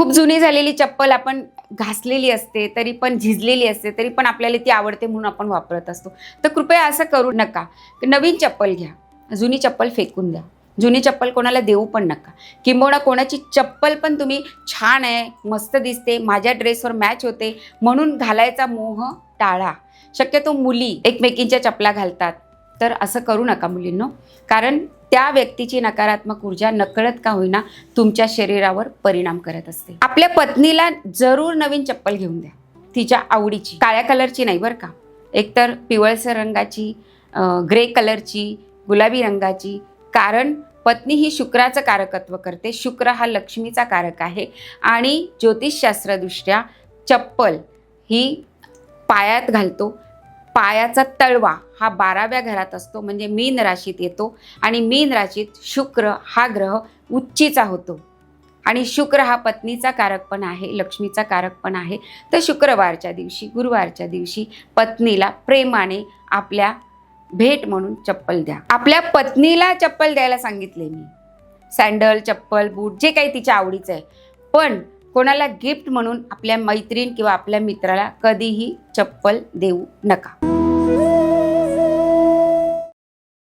खूप जुनी झालेली चप्पल आपण घासलेली असते तरी पण झिजलेली असते तरी पण आपल्याला ती आवडते म्हणून आपण वापरत असतो. तर कृपया असं करू नका. नवीन चप्पल घ्या. जुनी चप्पल फेकून द्या. जुनी चप्पल कोणाला देऊ पण नका. किंबहुना कोणाची चप्पल पण तुम्ही छान आहे मस्त दिसते माझ्या ड्रेसवर मॅच होते म्हणून घालायचा मोह टाळा. शक्यतो मुली एकमेकींच्या चपला घालतात. तर असं करू नका मुलींनो. कारण त्या व्यक्तीची नकारात्मक ऊर्जा नकळत का होईना तुमच्या शरीरावर परिणाम करत असते. आपल्या पत्नीला जरूर नवीन चप्पल घेऊन द्या. तिच्या आवडीची. काळ्या कलरची नाही बरं का. एकतर पिवळसर रंगाची ग्रे कलरची गुलाबी रंगाची. कारण पत्नी ही शुक्राचं कारकत्व करते. शुक्र हा लक्ष्मीचा कारक आहे. आणि ज्योतिषशास्त्रदृष्ट्या चप्पल ही पायात घालतो. पायाचा तळवा हा बाराव्या घरात असतो. म्हणजे मीन राशीत येतो आणि मीन राशीत शुक्र हा ग्रह उच्चीचा होतो. आणि शुक्र हा पत्नीचा कारक पण आहे लक्ष्मीचा कारक पण आहे. तर शुक्रवारच्या दिवशी गुरुवारच्या दिवशी पत्नीला प्रेमाने आपल्या भेट म्हणून चप्पल द्या. आपल्या पत्नीला चप्पल द्यायला सांगितले मी. सँडल चप्पल बूट जे काही तिच्या आवडीचं आहे. पण कोणाला गिफ्ट म्हणून आपल्या मैत्रीण किंवा आपल्या मित्राला कधीही चप्पल देऊ नका.